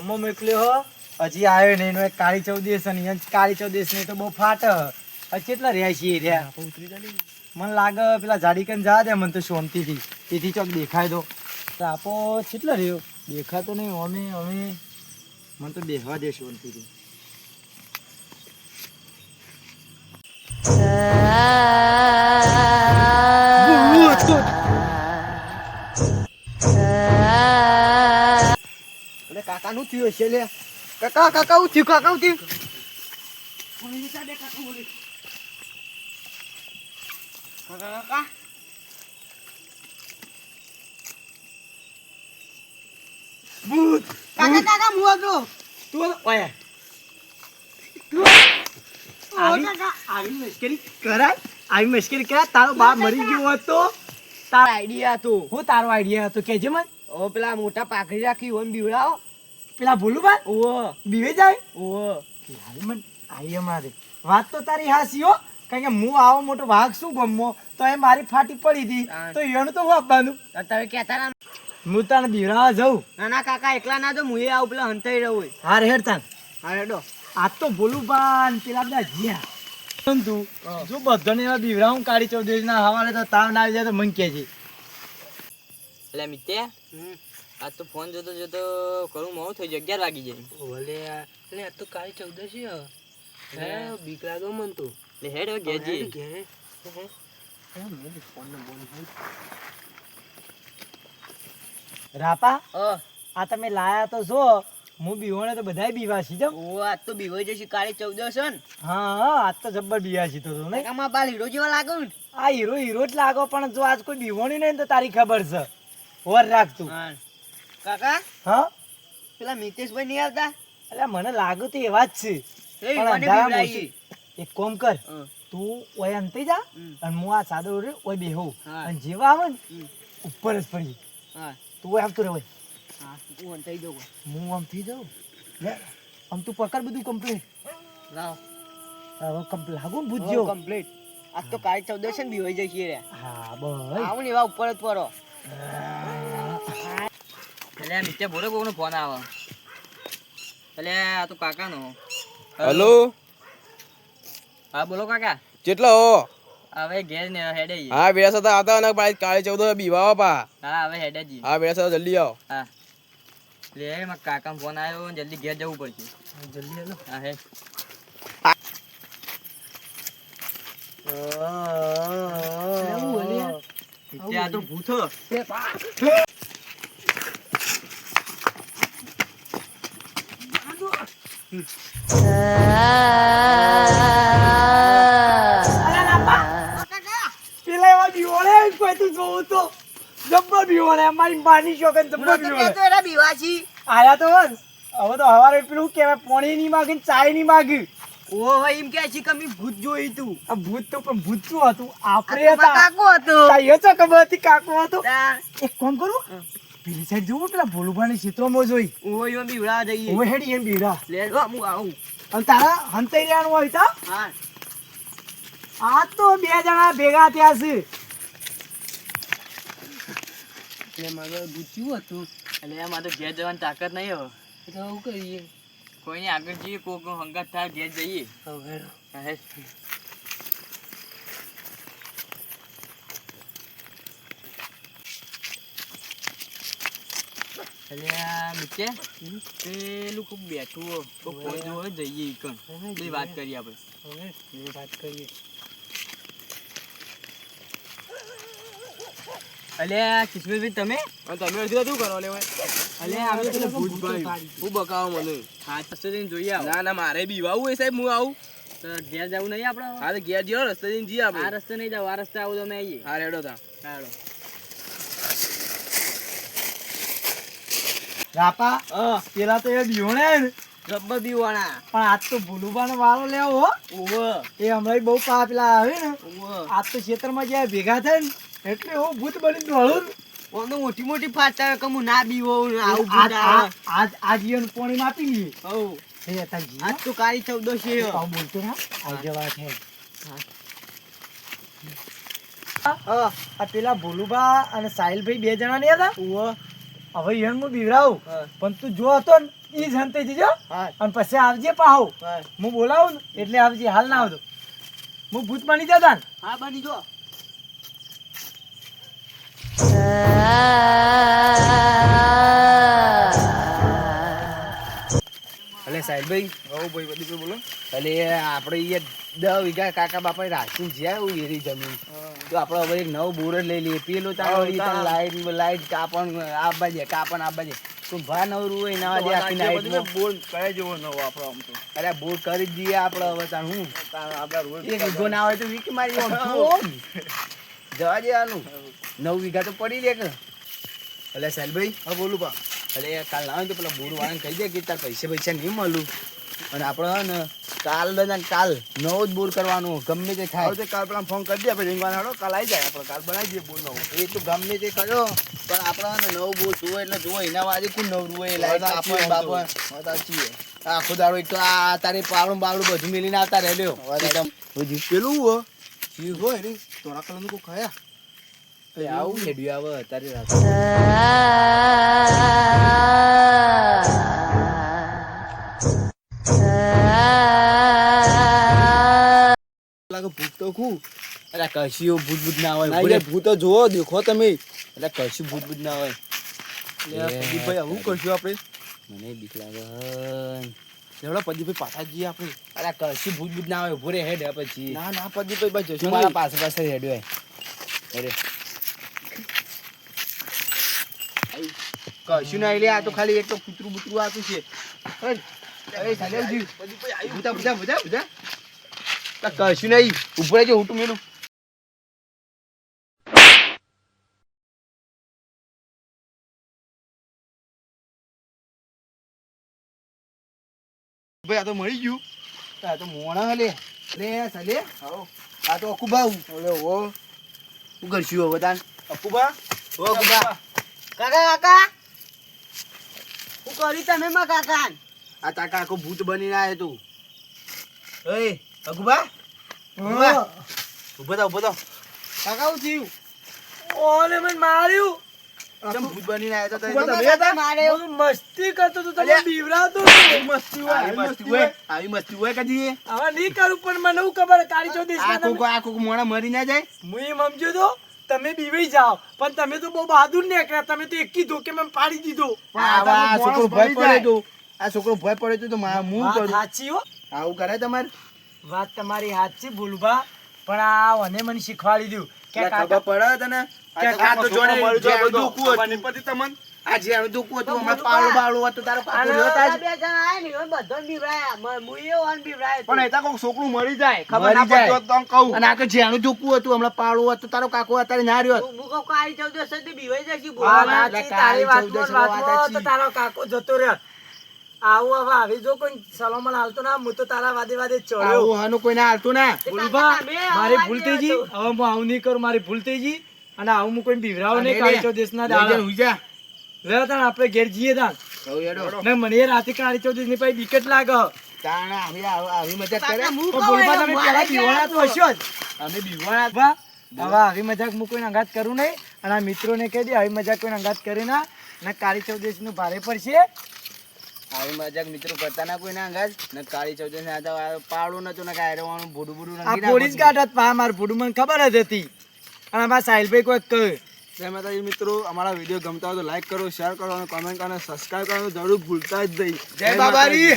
ગોમમાં મોકલ્યો હો. હજી આવ્યો નહીં એનો એક કાળી ચૌદેશ અને અહીંયા કાળી ચૌદેશ નહીં તો બહુ ફાટ. હજી કેટલા રહ્યા છીએ રહ્યા મને લાગે પેલા જાડીકન જા દે મને તો શાંતિથી. તેથી ચોક દેખાય તો તો આપો કેટલો રહ્યો? દેખાતો નહીં અમે અમે. મને તો બેહવા દે શાંતિથી. એટલે કાકા નું થયું હશે લે. કાકા કાકા હું થયું. કાકા હું થયું કાકા ભૂત. કાકા કાકા મુવા તો તું ઓય આવી મુશ્કેલી કરાય? આવી મુશ્કેલી કરાય? તારો બાપ મરી ગયો હતો. તારો આઈડિયા હતો. હું તારો આઈડિયા હતો? કેજે મને. પેલા મોટા પાખડી રાખી ઓન બીવડાવો. પેલા ભૂલું બા ઓવો બીવે જાય? ઓ મન આઈ અમારે વાત તો તારી હાસી હો. કારણ કે હું આવો મોટો વાઘ શું ગમો? તો એ મારી ફાટી પડી હતી. તો એનું તો હું આપવાનું? તમે કહેતા ના. હું તને બીવડાવવા જઉં. ના ના કાકા એકલા ના જો હું એ આવું પેલા હંતાઈ રહ્યો હોય. હાર હેડ તાન હા હેડો. આજ તો ભોલું બા ને પેલા બધા જ્યાં. પરંતુ જો બધાને એવા બીવડાવું કાળી ચૌધરી ના હવાલે તો તાવ ના આવી જાય તો મન છે. એટલે મિત્તે આજ તો ફોન જોતો જોતો કરું મોડું થઈ ગયું અગિયાર વાગી જાય. ભલે એટલે આજ તો કાળી ચૌદશી હે. બીક લાગો મન તો. એટલે હેડ હવે ઘેર. જઈએ. ઘેરે રાપા આ તમે લાયા તો જો હું બીવોને તો બધાય બીવા છી જમ ઓ આજ તો બીવાઈ જશે કાળી ચૌદશ છે ને. હા હા આજ તો જબ્બર બીવા છી તો ને કાકામાં બાલ હીરો જેવા લાગો ને. આ હીરો હીરો જ લાગો પણ જો આજ કોઈ બીવોણી નહીં તો તારી ખબર છે. વર રાખતું હા. કાકા? હા? પેલા મિતેશભાઈ નહીં આવતા? એટલે મને લાગુ તો એવા જ છે. એક કોમ કર તું ઓય અંતે જા અને હું આ સાદો ઓઢી ઓય બેહું. હા. અને જેવા આવે ને ઉપર જ પડી. હા. તું ઓય આવતું રહે. ઓય. હા હું અંતે દઉં હું આમ થઈ જાઉં? લે આમ તું પકડ બધું કમ્પ્લીટ લાવ. હવે કમ્પ્લીટ લાગુ બુજ્યો કમ્પ્લીટ આજ તો કાળી ચૌદશ બી બીવાઈ જશે રે. હા બસ. આવું ને એવા ઉપર જ પડો એટલે આ મિત્તે બોલો કોકનો ફોન આવે. એટલે આ તો કાકાનો. હેલો. હા બોલો કાકા. કેટલા હો? હવે ઘેર ને હેડે હા બેસ હતા આવતા અને પાછી કાળી ચૌદ બીવાવા પા. હા હવે હેડે જી હા બેસ જલ્દી આવો. હા. લે મારા કાકા ફોન આવ્યો જલ્દી ઘેર જવું પડશે. જલ્દી હેલો. હા હે. આ તો ભૂત હો. પેલા એવા બીવોળે કોઈ તું જોવું તો જબ્બર બીવોળે અમારી માની શોખન જબ્બર બીવોળે એરા બીવાજી આયા તો હવે તો હવારે પેલું કહેવાય પાણી ની માગી ચાયની માગી ઓ એમ કે છે કે મેં ભૂત જોયું તું આ ભૂત તો પણ ભૂત શું હતું? આપણે હતા કાકો હતો હતી કાકો હતો. એક કામ કરું પેલી સાઈડ જોવું પેલા ભોલુભાની ચિત્રોમાં જોઈ. ઓ એમાં બીવડા જઈએ. ઓય હેડી એમ બીડા લે લો, હું આવું. અને તારા હંતાઈ રહેવાનું હોય તો? હા. આ તો બે જણા ભેગા થયા છે. એટલે મારે ગુચ્યું હતું. એટલે આમાં તો ઘેર જવાની તાકાત નહીં હો એટલે આવું કરીએ. કોઈને આગળ જઈએ કોક હંગાત થાય ઘેર જઈએ. હવે હા હે એટલે આ મિત્તે પેલું ખૂબ બેઠું હો કોક ફોન જોવો હોય, જઈએ ઈકણ બધી વાત કરીએ આપણે હવે વાત કરીએ અલ્યા કિસ્મતભાઈ તમે અને તમે અડધી શું કરો લેવાય અલ્યા આપણે પેલા ભૂતભાઈ હું બકાવો મને હા રસ્તે જઈને જોઈએ આવો ના ના મારે બીવાવું હોય સાહેબ હું આવું તો ઘેર જવું નહીં આપણે હા તો ઘેર જીઓ રસ્તે જઈને જઈએ આ રસ્તે નહીં જાવ આ રસ્તે આવું તો આવીએ હા રેડો તા ચાલો રાપા પેલા તો એ ને. જબ્બર બીવાણા પણ આજ તો ભૂલુભાનો વાળો લેવો હો. એ હમણાં બહુ પા પેલા આવે ને. આજ તો ખેતરમાં જ્યાં ભેગા થાય ને એટલે હું ભૂત બની દોડું ઓનો મોટી મોટી ફાટા કે હું ના બીવો આવું ભૂત આજ આજ ઈયન પોણી માપી હઉ. હે હતા જી આજ તો કાળી ચૌદશ છે. આ બોલતો ના આ જવા છે હા. આ પેલા ભોલુબા અને સાહિલભાઈ બે જણા નહીં હતા? હવે ઈવન હું બીવડાવું. પણ તું જો હતો ને ઈ જનતે જજો. અને પછી આવજે પાહો. હું. બોલાવું ને એટલે આવજે હાલ ના આવજો. હું ભૂત બની જતા ને. હા બની જો. એટલે સાહેબભાઈ હો ભાઈ બધી બોલો. અલે આપણે એ દસ વીઘા કાકા બાપા રાખીને જ્યાં એવું એરી જમીન. તો આપણે હવે એક નવો બોર જ લઈ લઈએ. પેલું તાણ વળી. લાઈટ લાઈટ કાપણ આ બાજે કાપણ આ બાજે તું ભા નવરું હોય નવા દે આખી નાઈટ બોલ કયા જેવો નવો આપણો આમ તો. અરે બોર કરી જ દઈએ આપણે હવે તાણ હું. રોજ એક વીઘો ના હોય તો વીક મારી જવા દે આનું. નવ વીઘા તો પડી દે કે. એટલે સાહેબભાઈ હા બોલું પા. એટલે કાલ ના હોય તો પેલા બોર વાળાને કહી દે કે તાર પૈસા પૈસા નહીં મળું. અને આપણે ને કાલ ને કાલ નવો જ બોર કરવાનો ગમે તે થાય. હવે તે કાલ પેલા ફોન કરી દે આપણે રીંગવાન હાડો કાલ આવી જાય આપણે કાલ બનાવી દઈએ બોર નવો એ તો ગમે તે કર્યો પણ આપણે ને નવો બોર જુઓ એટલે જુઓ એના વાજે કોણ નવરું હોય લાઈટ આપણ. બાપણ સાચી આખો દાડો એક તો આ તારે પાવડું બાવડું બધું મેલીને આવતા રહેલ્યો પેલું હો. ચીઝ હોય ને ધોળા કલરનું કોઈ ખાયા? આવું હેડ્યું આવે તારી રાતે. ભૂત તો ખું અરે કશી ભૂત ભૂત ના હોય ના ભૂત તો જોવો દેખો તમે. અરે કશું ભૂત ભૂત ના હોય. પ્રદીપભાઈ આવું કરશું આપણે? મને બીક લાગે. લેવડો પ્રદીપભાઈ પાછા જઈએ આપણે. અરે કશું ભૂત ભૂત ના હોય ઊભો રે હેડ પછી. ના ના પ્રદીપભાઈ બસ જશું. મારા પાસે પાસે હેડ્યો અરે કશું ના લે આ તો ખાલી એક તો કૂતરું બૂતરું આતું છે. અરે અરે સાહેબજી બુધા બધા બધા બધા. આ કશું નહીં. ઊભો રહેજો હું મેલું. ભાઈ આ તો મળી ગયું. આ તો મોણા લે લે. સાલે આ તો અકુબા ઓલે ઓ હું. કરશું હવે તાન? અકુબા? ઓ અકુબા. કાકા કાકા. હું કરી તમે માં કાકા આ તાકા આખો ભૂત બનીને આવ્યો તું. એ અકુબા અકુબા ઊભો થા ઊભો થા કાકા હું થયું. ઓને મને માર્યું. કેમ ભૂત બનીને આવ્યો? તમે? હતા? હું મસ્તી કરતો તો તમે. બીવરાતો મસ્તી હોય મસ્તી હોય. આવી મસ્તી હોય કદી હવે નહીં કરું પણ મને હું ખબર કાળી ચૌદશ આખો કો- આખો કો મોણા મરી ના જાય? હું એમ સમજ્યો તો તમે બીવાઈ જાઓ. પણ તમે તો બહુ બહાદુર નીકળ્યા. તમે તો એકી ધોકે મેં પાડી દીધો. આ છોકરો ભય પડે તો. આ છોકરો ભય પડે તો મારા મા- હું કરું? સાચી હો. આવું કરે તમારે? વાત તમારી સાચી ભૂલભા. પણ આ મને મને શીખવાડી દઉં કે કાકા? ખબર પડે તને? કે આ તો જોડે જેનું દુખવું હતું. પડતી તમને? આ જેનું દુખવું હતું અમાર પાળું બધું પાવડું બા. બાવડું હતું તારો પાકો રહ્યો તાજ. બે જણા આયા ને બધો બીવરાયા મુયે ઓન બીવરાયો પણ એતા કોક છોકરું મરી જાય. ખબર ના પડતો તો કહું. અને આ તો જેનું દુખવું હતું હમણાં પાળું હતું તારો કાકો અત્યારે ના રહ્યો હું કહું કાળી ચૌદસ હતી બીવાઈ જશે બોલવા તારી વાત વાત તો તારો કાકો જતો રહ્યો. આવું હવે આવી જો કોઈ સલોમન હાલતો ના હું તો તારા વાદે વાદે ચડ્યો. આવું કોઈને હાલતું ના. ભૂલભા, મારી ભૂલ થઈ ગઈ? હવે હું આવું નહીં કરું મારી ભૂલ થઈ ગઈ. અને આવું હું કોઈ બીવરાવ નહીં લે. કાળી ચૌદશ ના લઈ જા, દાડા હુઈ જા. લે તાણ આપણે ઘેર જઈએ તાણ. ને મને રાતે કાળી ચૌદશની પછી વિકેટ લાગે. તાણ આવી આવી આવી મજાક કરે? કાકા, હું તો ભૂલભા તમે મારે બીવાણા તો હશો જ. અમે બીવાણા બા, હવે આવી મજાક હું કોઈને અંગાત કરું નહીં. અને આ મિત્રોને કહી દે આવી મજાક કોઈ અંગાત કરી ના. ને કાળી ચૌદશનું ભારે પડશે. આવી મજાક મિત્રો કરતા ના કોઈ ના અંગાજ. ને કાળી ચૌદશ ને આ તો નતું ને કાંઈ રહેવાનું ભૂડું ભૂડું આ પોલીસ નાખવાનું. ગાઢ પા માર ભૂડું મને ખબર જ હતી. અને અમારા સાહિલભાઈ કોઈ કહ્યું જય માતાજી મિત્રો અમારા વીડિયો ગમતા હોય તો લાઈક કરો શેર કરો અને કોમેન્ટ કરો અને સબસ્ક્રાઇબ કરવાનું જરૂર ભૂલતા જ નહીં. જય બાબારી